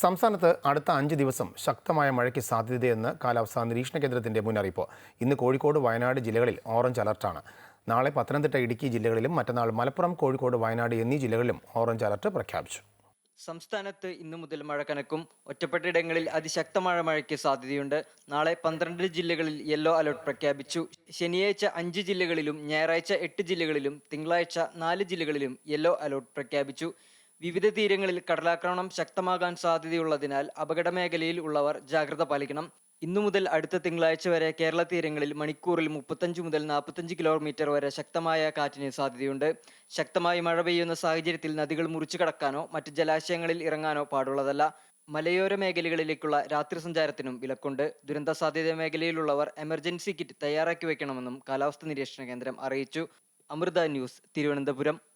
സംസ്ഥാനത്ത് അടുത്ത അഞ്ച് ദിവസം ശക്തമായ മഴയ്ക്ക് സാധ്യതയെന്ന് കാലാവസ്ഥാ നിരീക്ഷണ കേന്ദ്രത്തിന്റെ മുന്നറിയിപ്പ്. ഇന്ന് കോഴിക്കോട് വയനാട് ജില്ലകളിൽ ഓറഞ്ച് അലർട്ടാണ്. നാളെ പത്തനംതിട്ട ഇടുക്കി ജില്ലകളിലും മറ്റന്നാൾ മലപ്പുറം കോഴിക്കോട് വയനാട് എന്നീ ജില്ലകളിലും ഓറഞ്ച് അലർട്ട് പ്രഖ്യാപിച്ചു. സംസ്ഥാനത്ത് ഇന്നു മുതൽ മഴ കനക്കും. ഒറ്റപ്പെട്ടയിടങ്ങളിൽ അതിശക്തമായ മഴയ്ക്ക് സാധ്യതയുണ്ട്. നാളെ പന്ത്രണ്ട് ജില്ലകളിൽ യെല്ലോ അലർട്ട് പ്രഖ്യാപിച്ചു. ശനിയാഴ്ച അഞ്ച് ജില്ലകളിലും ഞായറാഴ്ച എട്ട് ജില്ലകളിലും തിങ്കളാഴ്ച നാല് ജില്ലകളിലും യെല്ലോ അലർട്ട് പ്രഖ്യാപിച്ചു. വിവിധ തീരങ്ങളിൽ കടലാക്രമണം ശക്തമാകാൻ സാധ്യതയുള്ളതിനാൽ അപകട മേഖലയിൽ ഉള്ളവർ ജാഗ്രത പാലിക്കണം. ഇന്നു മുതൽ അടുത്ത തിങ്കളാഴ്ച വരെ കേരള തീരങ്ങളിൽ മണിക്കൂറിൽ മുപ്പത്തഞ്ച് മുതൽ നാൽപ്പത്തഞ്ച് കിലോമീറ്റർ വരെ ശക്തമായ കാറ്റിന് സാധ്യതയുണ്ട്. ശക്തമായി മഴ പെയ്യുന്ന സാഹചര്യത്തിൽ നദികൾ മുറിച്ചു കടക്കാനോ മറ്റ് ജലാശയങ്ങളിൽ ഇറങ്ങാനോ പാടുള്ളതല്ല. മലയോര മേഖലകളിലേക്കുള്ള രാത്രി സഞ്ചാരത്തിനും വിലക്കുണ്ട്. ദുരന്ത സാധ്യത മേഖലയിലുള്ളവർ എമർജൻസി കിറ്റ് തയ്യാറാക്കി വെക്കണമെന്നും കാലാവസ്ഥാ നിരീക്ഷണ കേന്ദ്രം അറിയിച്ചു. അമൃത ന്യൂസ് തിരുവനന്തപുരം.